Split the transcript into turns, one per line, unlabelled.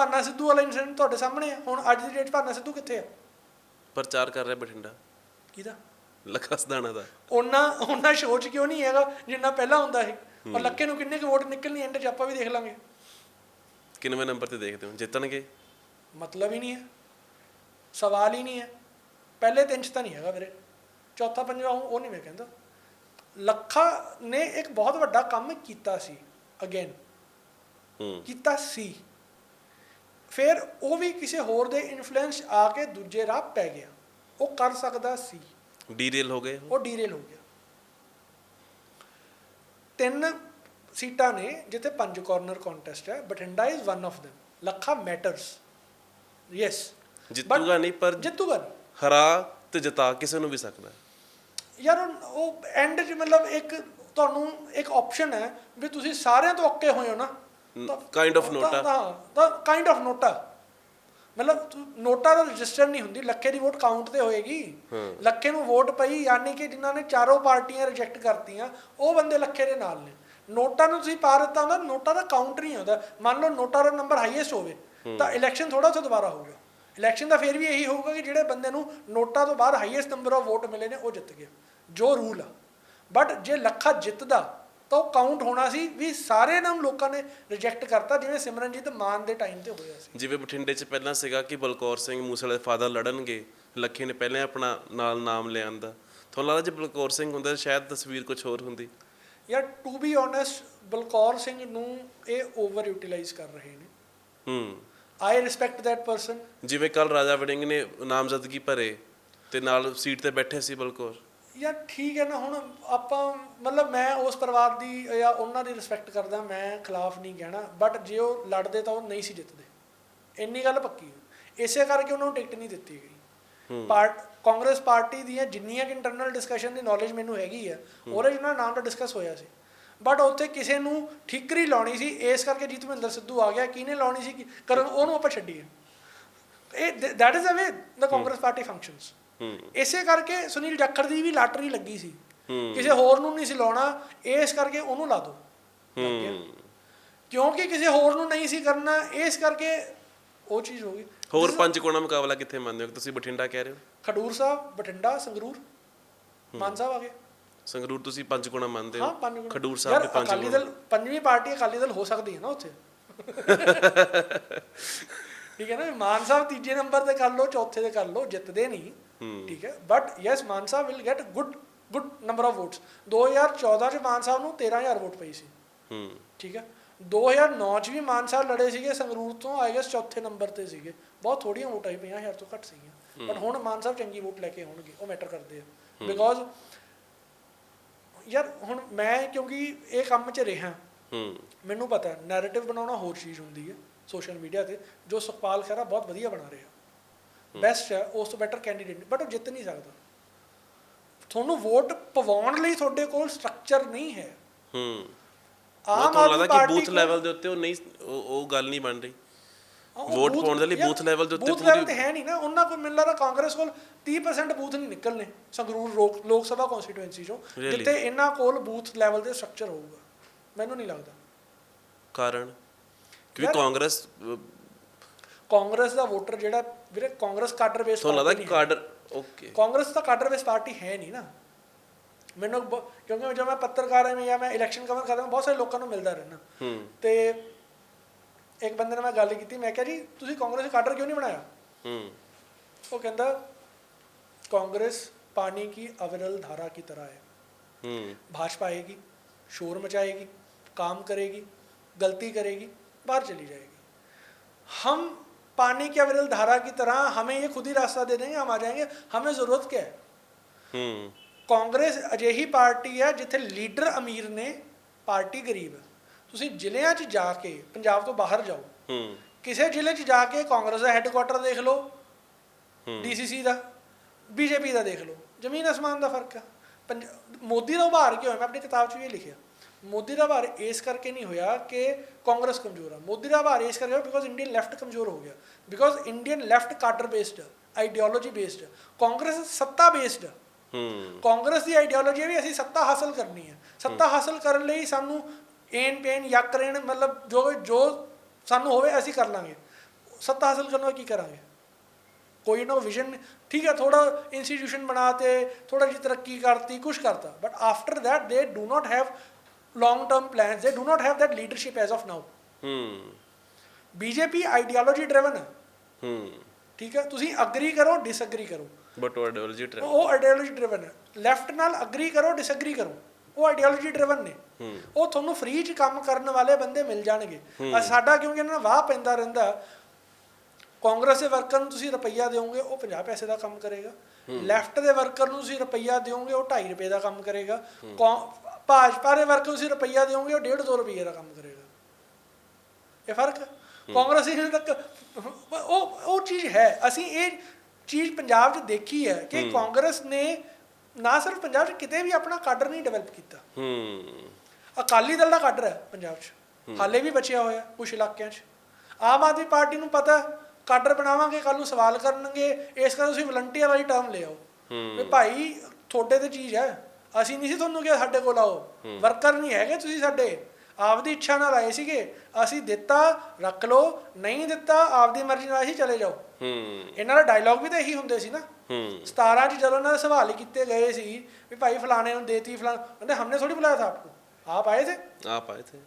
ਭਾਨਾ ਸਿੱਧੂ ਵਾਲਾ ਇਨਸੀਡੈਂਟ ਤੁਹਾਡੇ ਸਾਹਮਣੇ ਹੁਣ ਅੱਜ ਦੀ ਡੇਟ ਭਾਨਾ ਸਿੱਧੂ ਕਿੱਥੇ ਆ?
ਪ੍ਰਚਾਰ ਕਰ ਰਿਹਾ ਬਠਿੰਡਾ।
ਕਿਹਦਾ?
ਲੱਖਾ ਸਦਾਣਾ ਦਾ।
ਉਹਨਾਂ ਉਹਨਾਂ ਸ਼ੋਅ 'ਚ ਕਿਉਂ ਨਹੀਂ ਹੈਗਾ ਜਿੰਨਾ ਪਹਿਲਾਂ ਹੁੰਦਾ ਸੀ? ਔਰ ਲੱਕੇ ਨੂੰ ਕਿੰਨੇ ਕੁ ਵੋਟ ਨਿਕਲਣੀ ਐਂਡ 'ਚ ਆਪਾਂ ਵੀ ਦੇਖ ਲਾਂਗੇ।
ਕਿੰਨਵੇਂ ਨੰਬਰ ਤੇ ਦੇਖਦੇ ਹੋ? ਜਿੱਤਣਗੇ?
ਮਤਲਬ ਹੀ ਨਹੀਂ ਹੈ। ਸਵਾਲ ਹੀ ਨਹੀਂ ਹੈ। ਪਹਿਲੇ ਤਿੰਨ 'ਚ ਤਾਂ ਨਹੀਂ ਹੈਗਾ ਵੀਰੇ। ਚੌਥਾ ਪੰਜਵਾਂ ਉਹ ਉਹ ਨਹੀਂ ਮੈਂ ਕਹਿੰਦਾ। ਲੱਖਾ ਨੇ ਇੱਕ ਬਹੁਤ ਵੱਡਾ ਕੰਮ ਕੀਤਾ ਸੀ। ਅਗੇਨ
ਹੂੰ।
ਕੀਤਾ ਸੀ। ਫਿਰ ਉਹ ਵੀ ਕਿਸੇ ਹੋਰ ਦੇ ਇਨਫਲੂਐਂਸ ਆ ਕੇ ਦੂਜੇ ਰਾਹ ਪੈ ਗਿਆ। ਉਹ ਕਰ ਸਕਦਾ ਸੀ।
ਡੀਰੇਲ ਹੋ ਗਏ।
ਉਹ ਡੀਰੇਲ ਹੋ ਗਿਆ। ਤਿੰਨ ਸੀਟਾਂ ਨੇ ਜਿੱਥੇ ਪੰਜ ਕਾਰਨਰ ਕੰਟੈਸਟ ਹੈ। Bathinda is one of them Lakha matters yes
ਜਿੱਤੂਗਾ ਨਹੀਂ ਪਰ
ਜਿੱਤੂਗਾ।
ਹਰਾ ਤੇ ਜਿਤਾ ਕਿਸੇ ਨੂੰ ਵੀ ਸਕਦਾ।
ਯਾਰ ਉਹ- ਐਂਡ 'ਚ ਮਤਲਬ ਇੱਕ ਤੁਹਾਨੂੰ ਇੱਕ ਆਪਸ਼ਨ ਹੈ ਵੀ ਤੁਸੀਂ ਸਾਰਿਆਂ ਤੋਂ ਅੱਕੇ ਹੋਏ ਹੋ ਨਾ।
Of
ਤਾਂ-
ਨੋਟਾ।
ਹਾਂ ਤਾਂ ਕਾਈਂਡ ਆਫ ਨੋਟਾ ਮਤਲਬ ਨੋਟਾ ਦਾ ਰਜਿਸਟਰ ਨਹੀਂ ਹੁੰਦੀ ਲੱਖੇ ਦੀ ਵੋਟ ਕਾਊਂਟ ਤੇ ਹੋਏਗੀ। ਲੱਖੇ ਨੂੰ ਵੋਟ ਪਈ ਯਾਨੀ ਕਿ ਜਿਨ੍ਹਾਂ ਨੇ ਚਾਰੋਂ ਪਾਰਟੀਆਂ ਰਿਜੈਕਟ ਕਰਤੀਆਂ ਉਹ ਬੰਦੇ ਲੱਖੇ ਦੇ ਨਾਲ ਨੇ। ਨੋਟਾ ਨੂੰ ਤੁਸੀਂ ਪਾ ਦਿੱਤਾ ਹੁੰਦਾ ਨੋਟਾ ਦਾ ਕਾਊਂਟ ਨਹੀਂ ਹੁੰਦਾ। ਮੰਨ ਲਓ ਨੋਟਾ ਦਾ ਨੰਬਰ ਹਾਈਐਸਟ ਹੋਵੇ ਤਾਂ ਇਲੈਕਸ਼ਨ ਥੋੜਾ ਉੱਥੇ ਦੁਬਾਰਾ ਹੋਊਗਾ। ਇਲੈਕਸ਼ਨ ਦਾ ਫੇਰ ਵੀ ਇਹੀ ਹੋਊਗਾ ਕਿ ਜਿਹੜੇ ਬੰਦੇ ਨੂੰ ਨੋਟਾ ਤੋਂ ਬਾਅਦ ਹਾਈਐਸਟ ਨੰਬਰ ਆਫ ਵੋਟ ਮਿਲੇ ਨੇ ਉਹ ਜਿੱਤ ਗਿਆ। ਜੋ ਰੂਲ ਆ। ਬਟ ਜੇ ਲੱਖਾ ਜਿੱਤਦਾ ਤਾਂ ਉਹ ਕਾਊਂਟ ਹੋਣਾ ਸੀ ਵੀ ਸਾਰੇ ਨਾਮ ਲੋਕਾਂ ਨੇ ਰਿਜੈਕਟ ਕਰਤਾ ਜਿਵੇਂ ਸਿਮਰਨਜੀਤ ਮਾਨ ਦੇ ਟਾਈਮ ਤੇ ਹੋਇਆ ਸੀ।
ਜਿਵੇਂ ਬਠਿੰਡੇ 'ਚ ਪਹਿਲਾਂ ਸੀਗਾ ਕਿ ਬਲਕੌਰ ਸਿੰਘ ਮੂਸੇਵਾਲੇ ਦੇ ਫਾਦਰ ਲੜਨਗੇ ਲੱਖੇ ਨੇ ਪਹਿਲਾਂ ਆਪਣਾ ਨਾਲ ਨਾਮ ਲਿਆਂਦਾ ਤੁਹਾਨੂੰ ਲੱਗਦਾ ਜੇ ਬਲਕੌਰ ਸਿੰਘ ਹੁੰਦਾ ਸ਼ਾਇਦ ਤਸਵੀਰ ਕੁਝ ਹੋਰ ਹੁੰਦੀ?
ਯਾਰ to be honest Balkaur Singh ਨੂੰ ਇਹ ਓਵਰ ਯੂਟਿਲਾਈਜ਼ ਕਰ ਰਹੇ ਨੇ।
ਹੂੰ।
ਆਈ ਰਿਸਪੈਕਟ that person
ਜਿਵੇਂ ਕੱਲ ਰਾਜਾ ਵੜਿੰਗ ਨੇ ਨਾਮਜ਼ਦਗੀ ਭਰੇ ਤੇ ਨਾਲ ਸੀਟ ਤੇ ਬੈਠੇ ਸੀ ਬਲਕੌਰ।
ਯਾਰ ਠੀਕ ਹੈ ਨਾ ਹੁਣ ਆਪਾਂ ਮਤਲਬ ਮੈਂ ਉਸ ਪਰਿਵਾਰ ਦੀ ਜਾਂ ਉਹਨਾਂ ਦੀ ਰਿਸਪੈਕਟ ਕਰਦਾ ਮੈਂ ਖਿਲਾਫ ਨਹੀਂ ਕਹਿਣਾ ਬਟ ਜੇ ਉਹ ਲੜਦੇ ਤਾਂ ਉਹ ਨਹੀਂ ਸੀ ਜਿੱਤਦੇ। ਇੰਨੀ ਗੱਲ ਪੱਕੀ ਹੈ। ਇਸੇ ਕਰਕੇ ਉਹਨਾਂ ਨੂੰ ਟਿਕਟ ਨਹੀਂ ਦਿੱਤੀ ਗਈ। ਪਾਰਟ ਕਾਂਗਰਸ ਪਾਰਟੀ ਦੀਆਂ ਜਿੰਨੀਆਂ ਕਿ ਇੰਟਰਨਲ ਡਿਸਕਸ਼ਨ ਦੀ ਨੌਲੇਜ ਮੈਨੂੰ ਹੈਗੀ ਆ ਉਹਦੇ ਦਾ ਨਾਮ ਤਾਂ ਡਿਸਕਸ ਹੋਇਆ ਸੀ। ਬਟ ਉੱਥੇ ਕਿਸੇ ਨੂੰ ਠੀਕਰੀ ਲਾਉਣੀ ਸੀ ਇਸ ਕਰਕੇ ਜੀਤ ਮਹਿੰਦਰ ਸਿੱਧੂ ਆ ਗਿਆ ਕਿਹਨੇ ਲਾਉਣੀ ਸੀ ਕਰਨ ਉਹਨੂੰ ਆਪਾਂ ਛੱਡੀਏ। ਇਹ that is a way the Congress party
functions
ਇਸੇ ਕਰਕੇ ਸੁਨੀਲ ਜਾਖੜ ਦੀ ਵੀ ਲਾਟਰੀ ਲੱਗੀ ਸੀ। ਕਿਸੇ ਹੋਰ ਨੂੰ ਨਹੀਂ ਸੀ ਲਾਉਣਾ ਇਸ ਕਰਕੇ ਉਹਨੂੰ ਲਾ ਦੋ। ਕਿਉਂਕਿ ਕਿਸੇ ਹੋਰ ਨੂੰ ਨਹੀਂ ਸੀ ਕਰਨਾ ਇਸ ਕਰਕੇ ਉਹ ਚੀਜ਼ ਹੋ ਗਈ।
ਹੋਰ ਪੰਜ ਕੋਣਾ ਮੁਕਾਬਲਾ ਕਿੱਥੇ ਮੰਨਦੇ ਹੋ? ਤੁਸੀਂ ਬਠਿੰਡਾ ਕਹਿ ਰਹੇ ਹੋ?
ਖਡੂਰ ਸਾਹਿਬ ਬਠਿੰਡਾ ਸੰਗਰੂਰ। ਮਾਨ ਸਾਹਿਬ ਆ ਗਏ।
ਸੰਗਰੂਰ ਤੁਸੀਂ ਪੰਜ ਕੋਣਾ ਮੰਨਦੇ
ਹਾਂ।
ਖਡੂਰ ਸਾਹਿਬ ਦੇ ਪੰਜ
ਅਕਾਲੀ
ਕੋਣਾ।
ਦਲ ਪੰਜਵੀਂ ਪਾਰਟੀ ਅਕਾਲੀ ਦਲ ਹੋ ਸਕਦੀ ਹੈ ਨਾ ਉੱਥੇ। ਠੀਕ ਹੈ ਨਾ? ਮਾਨ ਸਾਹਿਬ ਤੀਜੇ ਨੰਬਰ ਤੇ ਕਰ ਲਓ ਚੌਥੇ ਤੇ ਕਰ ਲਓ ਜਿੱਤਦੇ ਨਹੀਂ। ਠੀਕ ਹੈ? But yes Mann Sahib will get good good number of votes 2014 ਚ ਮਾਨ ਸਾਹਿਬ ਨੂੰ 13000 ਵੋਟ ਪਈ ਸੀ।
ਹੂੰ।
ਠੀਕ ਹੈ? 2009 ਚ ਵੀ ਮਾਨ ਸਾਹਿਬ ਲੜੇ ਸੀਗੇ ਸੰਗਰੂਰ ਤੋਂ ਆਈ ਗੈਸ ਚੌਥੇ ਨੰਬਰ ਤੇ ਸੀਗੇ। ਬਹੁਤ ਥੋੜੀਆਂ ਵੋਟਾਂ ਹੀ ਪਈਆਂ ਹਜ਼ਾਰ ਤੋਂ ਘੱਟ ਸੀਗੀਆਂ। ਬਟ ਹੁਣ ਮਾਨ ਸਾਹਿਬ ਚੰਗੀ ਵੋਟ ਲੈ ਕੇ ਆਉਣਗੇ ਉਹ ਮੈਟਰ ਕਰਦੇ ਆ। ਬਿਕੋਜ਼ ਯਾਰ ਹੁਣ ਮੈਂ ਕਿਉਂਕਿ ਇਹ ਕੰਮ 'ਚ ਰਿਹਾ।
ਹੂੰ।
ਮੈਨੂੰ ਪਤਾ ਨੈਰੇਟਿਵ ਬਣਾਉਣਾ ਹੋਰ ਚੀਜ਼ ਹੁੰਦੀ ਹੈ। ਸੋਸ਼ਲ ਮੀਡੀਆ ਤੇ ਜੋ ਸੁਖਪਾਲ ਖਹਿਰਾ ਬਹੁਤ ਵਧੀਆ ਬਣਾ ਰਿਹਾ। ਬੈਸਟ ਹੈ ਉਸ ਤੋਂ ਬੈਟਰ ਕੈਂਡੀਡੇਟ ਬਟ ਉਹ ਜਿੱਤ ਨਹੀਂ ਸਕਦਾ। ਤੁਹਾਨੂੰ ਵੋਟ ਪਵਾਉਣ ਲਈ ਤੁਹਾਡੇ ਕੋਲ ਸਟਰਕਚਰ ਨਹੀਂ ਹੈ।
ਹੂੰ। Aam
Aadmi
party
booth
level ਦੇ ਉੱਤੇ ਉਹ ਨਹੀਂ ਉਹ ਗੱਲ ਨਹੀਂ ਬਣ ਰਹੀ। ਵੋਟ ਪਾਉਣ ਦੇ ਲਈ ਬੂਥ level ਦੇ ਉੱਤੇ
ਬੂਥ
ਪੂਰੀ-
ਤੇ ਹੈ ਨਹੀਂ ਨਾ। ਉਹਨਾਂ ਕੋਲ ਮੈਨੂੰ ਲੱਗਦਾ ਕਾਂਗਰਸ ਕੋਲ 30% ਬੂਥ ਨਹੀਂ ਨਿਕਲਨੇ ਸੰਗਰੂਰ ਲੋਕ ਸਭਾ ਕਨਸਟੀਟੂਐਂਸੀ ਚੋਂ? ਜਿੱਥੇ ਇਹਨਾਂ ਕੋਲ ਬੂਥ ਲੈਵਲ ਦੇ ਸਟਰਕਚਰ ਹੋਊਗਾ। ਮੈਨੂੰ ਨਹੀਂ ਲੱਗਦਾ।
ਕਾਰਨ? ਕਿਉਂਕਿ
ਯਾਰ-
ਕਾਂਗਰਸ ਅਹ,
ਕਾਂਗਰਸ ਦਾ ਵੋਟਰ ਜਿਹੜਾ ਵੀਰੇ ਕਾਂਗਰਸ ਕਾਡਰ ਬੇਸ
ਤੁਹਾਨੂੰ ਲੱਗਦਾ ਕਿ ਕਾਡਰ ਓਕੇ
ਕਾਂਗਰਸ ਤਾਂ ਕਾਡਰ ਬੇਸ ਪਾਰਟੀ ਹੈ ਨਹੀਂ ਨਾ ਮੈਨੂੰ ਬ- ਕਿਉਂਕਿ ਜਦੋਂ ਮੈਂ ਪੱਤਰਕਾਰ ਹਾਂ ਜਾਂ ਮੈਂ ਇਲੈਕਸ਼ਨ ਕਵਰ ਕਰਦਾ ਬਹੁਤ ਸਾਰੇ ਲੋਕਾਂ ਨੂੰ ਮਿਲਦਾ ਰਹਿਣਾ
ਹੂੰ
ਤੇ ਇੱਕ ਬੰਦੇ ਨਾਲ ਮੈਂ ਗੱਲ ਕੀਤੀ ਮੈਂ ਕਿਹਾ ਜੀ ਤੁਸੀਂ ਕਾਂਗਰਸ ਦਾ ਕਾਡਰ ਕਿਉਂ ਨਹੀਂ ਬਣਾਇਆ
ਹੂੰ
ਉਹ ਕਹਿੰਦਾ कांग्रेस पानी की अविरल धारा की तरह है
ਹੂੰ
भाजपा आएगी शोर मचाएगी काम करेगी गलती करेगी बाहर चली जाएगी हम पानी की अविरल धारा की तरह हमें ये खुद ही रास्ता दे देंगे हम आ जाएंगे हमें ज़रूरत क्या है
ਹੂੰ
ਕਾਂਗਰਸ ਅਜਿਹੀ ਪਾਰਟੀ ਹੈ ਜਿੱਥੇ ਲੀਡਰ ਅਮੀਰ ਨੇ ਪਾਰਟੀ ਗਰੀਬ ਹੈ ਤੁਸੀਂ ਜ਼ਿਲ੍ਹਿਆਂ 'ਚ ਜਾ ਕੇ ਪੰਜਾਬ ਤੋਂ ਬਾਹਰ ਜਾਓ
ਹੂੰ
ਕਿਸੇ ਜ਼ਿਲ੍ਹੇ 'ਚ ਜਾ ਕੇ ਕਾਂਗਰਸ ਦਾ ਹੈੱਡਕੁਆਟਰ ਦੇਖ ਲਓ
ਹੂੰ।
ਡੀਸੀਸੀ ਦਾ ਬੀਜੇਪੀ ਦਾ ਦੇਖ ਲਓ ਜ਼ਮੀਨ ਅਸਮਾਨ ਦਾ ਫਰਕ ਆ ਪੰਜ- ਮੋਦੀ ਦਾ ਉਭਾਰ ਕਿਉਂ ਹੋਇਆ ਮੈਂ ਆਪਣੀ ਕਿਤਾਬ 'ਚ ਵੀ ਇਹ ਲਿਖਿਆ ਮੋਦੀ ਦਾ ਉਭਾਰ ਇਸ ਕਰਕੇ ਨਹੀਂ ਹੋਇਆ ਕਿ ਕਾਂਗਰਸ ਕਮਜ਼ੋਰ ਆ। ਮੋਦੀ ਦਾ ਉਭਾਰ ਇਸ ਕਰਕੇ ਹੋਇਆ ਬਿਕੋਜ਼ ਇੰਡੀਅਨ ਲੈਫਟ ਕਮਜ਼ੋਰ ਹੋ ਗਿਆ। Because Indian left cadre based ideology based Congress ਸੱਤਾ ਬੇਸਡ
ਹੂੰ।
ਕਾਂਗਰਸ ਦੀ ਆਈਡੀਓਲੋਜੀ ਵੀ ਅਸੀਂ ਸੱਤਾ ਹਾਸਲ ਕਰਨੀ ਹੈ। ਸੱਤਾ ਹਾਸਲ ਕਰਨ ਲਈ ਸਾਨੂੰ ਏਨ ਪੇਨ ਯਕਰੇਨ ਮਤਲਬ ਜੋ ਜੋ ਸਾਨੂੰ ਹੋਵੇ ਅਸੀਂ ਕਰ ਲਾਂਗੇ। ਸੱਤਾ ਹਾਸਲ ਕਰਨ ਵਾਸਤੇ ਕੀ ਕਰਾਂਗੇ? ਕੋਈ ਨਾ ਵਿਜ਼ਨ ਠੀਕ ਹੈ ਥੋੜਾ ਇੰਸਟੀਟਿਊਸ਼ਨ ਬਣਾਤੇ ਥੋੜਾ ਜਿਹੀ ਤਰੱਕੀ ਕਰਤੀ ਕੁਝ ਕਰਤਾ। But after that they do not have long term plans they do not have that leadership as of now
ਹੂੰ
ਬੀਜੇਪੀ ਆਈਡੀਓਲੋਜੀ ਡਰਿਵਨ ਹੈ
ਹੂੰ
ਠੀਕ ਹੈ ਤੁਸੀਂ ਅਗਰੀ ਕਰੋ ਡਿਸਐਗਰੀ ਕਰੋ
ਬਟ ਉਹ ਆਈਡੀਓਲੋਜੀ ਟ੍ਰੈਂਡ
ਉਹ ਆਈਡੀਓਲੋਜੀ ਡਰਿਵਨ ਹੈ ਲੈਫਟ ਨਾਲ ਅਗਰੀ ਕਰੋ ਡਿਸਐਗਰੀ ਕਰੋ ਉਹ ਆਈਡੀਓਲੋਜੀ ਡਰਿਵਨ ਨੇ ਉਹ ਤੁਹਾਨੂੰ ਫ੍ਰੀ ਚ ਕੰਮ ਕਰਨ ਵਾਲੇ ਬੰਦੇ ਮਿਲ ਜਾਣਗੇ ਸਾਡਾ ਕਿਉਂਕਿ ਇਹਨਾਂ ਦਾ ਵਾਹ ਪੈਂਦਾ ਰਹਿੰਦਾ ਕਾਂਗਰਸ ਦੇ ਵਰਕਰ ਨੂੰ ਤੁਸੀਂ ਰੁਪਈਆ ਦਿਓਗੇ ਉਹ 50 ਪੈਸੇ ਦਾ ਕੰਮ ਕਰੇਗਾ ਲੈਫਟ ਦੇ ਵਰਕਰ ਨੂੰ ਤੁਸੀਂ ਰੁਪਈਆ ਦਿਓਗੇ ਉਹ 2.5 ਰੁਪਏ ਦਾ ਕੰਮ ਕਰੇਗਾ। ਭਾਜਪਾ ਦੇ ਵਰਕਰ ਨੂੰ ਤੁਸੀਂ ਰੁਪਈਆ ਦਿਓਗੇ ਉਹ 1.5 2 ਰੁਪਏ ਦਾ ਕੰਮ ਕਰੇਗਾ। ਇਹ ਫ਼ਰਕ? ਹੈ। ਕਾਂਗਰਸੀ ਹਜੇ ਤੱਕ ਉਹ ਉਹ ਚੀਜ਼ ਹੈ। ਅਸੀਂ ਇਹ ਚੀਜ਼ ਪੰਜਾਬ 'ਚ ਦੇਖੀ ਹੈ ਕਿ ਕਾਂਗਰਸ ਨੇ ਨਾ ਸਿਰਫ ਪੰਜਾਬ 'ਚ ਕਿਤੇ ਵੀ ਆਪਣਾ ਕਾਡਰ ਨਹੀਂ ਡਿਵੈਲਪ ਕੀਤਾ।
ਹੂੰ।
ਅਕਾਲੀ ਦਲ ਦਾ ਕਾਡਰ ਹੈ ਪੰਜਾਬ 'ਚ। ਹਾਲੇ ਵੀ ਬਚਿਆ ਹੋਇਆ ਕੁਝ ਇਲਾਕਿਆਂ 'ਚ। ਆਮ ਆਦਮੀ ਪਾਰਟੀ ਨੂੰ ਪਤਾ ਕਾਡਰ ਬਣਾਵਾਂਗੇ ਕੱਲ ਨੂੰ ਸਵਾਲ ਕਰਨਗੇ ਇਸ ਕਰਕੇ ਤੁਸੀਂ ਵਲੰਟੀਅਰ ਵਾਲੀ ਟਰਮ ਲੈ ਵੀ ਭਾਈ ਤੁਹਾਡੇ ਤੇ ਚੀਜ਼ ਹੈ ਅਸੀਂ ਨਹੀਂ ਸੀ ਤੁਹਾਨੂੰ ਕਿਹਾ ਸਾਡੇ ਕੋਲ ਆਓ। ਵਰਕਰ ਨਹੀਂ ਹੈਗੇ ਤੁਸੀਂ ਸਾਡੇ। ਆਪਦੀ ਇੱਛਾ ਨਾਲ ਆਏ ਸੀਗੇ ਅਸੀਂ ਦਿੱਤਾ ਰੱਖ ਲਓ ਨਹੀਂ ਦਿੱਤਾ ਆਪਦੀ ਮਰਜ਼ੀ ਨਾਲ ਹੀ ਚਲੇ ਜਾਓ। ਇਹਨਾਂ ਦਾ ਡਾਇਲੌਗ ਵੀ ਤਾਂ ਇਹੀ ਹੁੰਦੇ ਸੀ ਨਾ। 17 ਚ ਜਦੋਂ ਇਹਨਾਂ ਦੇ ਸਵਾਲ ਕੀਤੇ ਗਏ ਸੀ ਵੀ ਭਾਈ ਫਲਾਣੇ ਨੂੰ ਦੇਤੀ ਫਲਾਣ ਕਹਿੰਦੇ ਹਮਨੇ ਥੋੜੀ ਬੁਲਾਇਆ ਥਾ ਆਪਕੋ ਆਪ ਆਏ ਥੇ
ਆਪ ਆਏ ਥੇ